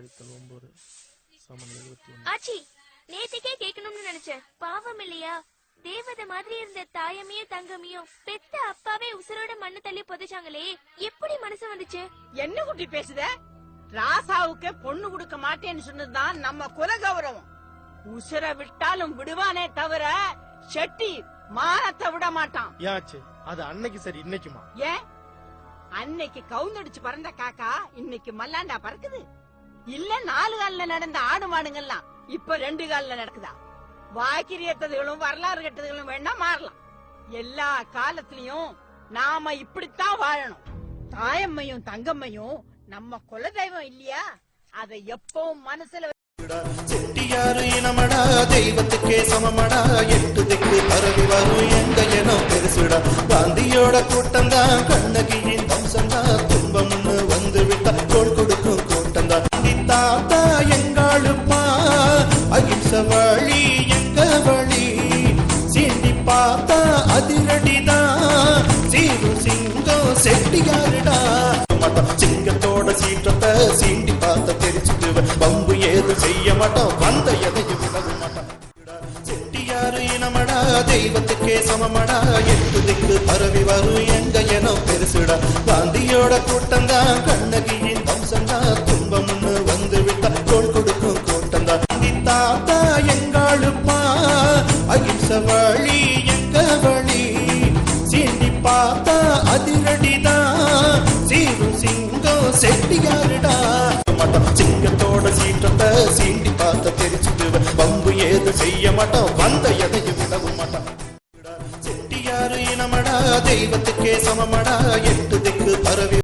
கழித்தல் ஒன்பது சமன் எழுபத்தி ஒன்று ஆச்சி நேத்துக்கே கேட்கணும்னு நினைச்சேன் பாவம் இல்லையா தேவதை மாதிரி இருந்த தாயமையும் தங்கமையும் பெத்த அப்பாவே உசுரோட மண்ணு தள்ளி புதைச்சாங்களே எப்படி மனசு வந்துச்சு என்ன குட்டி பேசுத ராசாவுக்கு பொண்ணு கொடுக்க மாட்டேன்னு சொன்னதுதான் நம்ம குல கௌரவம் உசுர விட்டாலும் விடுவானே தவிர செட்டி மானத்தை விட மாட்டான் ஏன் அது அன்னைக்கு சரி இன்னைக்குமா ஏன் அன்னைக்கு கவுந்தடிச்சு பறந்த காக்கா இன்னைக்கு மல்லாண்டா பறக்குது இல்ல நாலு கால்ல நடந்த ஆடு மாடுங்கள்லாம் இப்ப ரெண்டு கால்ல நடக்குதா? வாக்கிரியத்ததுகளும் வரலாறு கெட்டதுகளும் வேணா மாறலாம். எல்லா காலத்திலயும் நாம இப்படித்தான் வாழணும். தாயம்மையும் தங்கம்மையும் நம்ம குலதெய்வம் இல்லையா? அதை எப்பவும் மனசுல செட்டியாரு இனமடா தெய்வத்துக்கே சமமடா. எட்டு திக்கு பரவி வரும் எங்க இனம் பெருசுடா. காந்தியோட கூட்டம் தான் கண்ணகியின் வம்சம் தான் துன்பம்னு அகிம்ச வழி எங்க வழி? சீண்டி பார்த்தா அதிரடிதான் சீரு சிங்கம் செட்டியாருடா. மாட்டோம் சிங்கத்தோட சீற்றத்தை சீண்டி பார்த்த தெரிச்சுக்குவ பம்பு ஏது செய்ய மாட்டோம் வந்த எதையும் விடவும் மாட்டோம் செட்டியாரு இனமடா தெய்வத்துக்கே சமமடா. எட்டு திக்கு பரவி வரும் எங்க என பெருசுடா. காந்தியோட கூட்டம் தான் அகிம்ச வழி எங்க வழி? சீண்டி பார்த்தா அதிரடிதான் சீரும் சிங்கம் செட்டியாருடா? மாட்டோம் சிங்கத்தோட சீற்றத்தை சீண்டி பார்த்த தெரிச்சுக்குவ பம்பு ஏது செய்ய மாட்டோம். வந்த எதையும் விடவும் மாட்டோம். செட்டியாரு இனமடா தெய்வத்துக்கே சமமடா. எட்டு திக்கு பரவி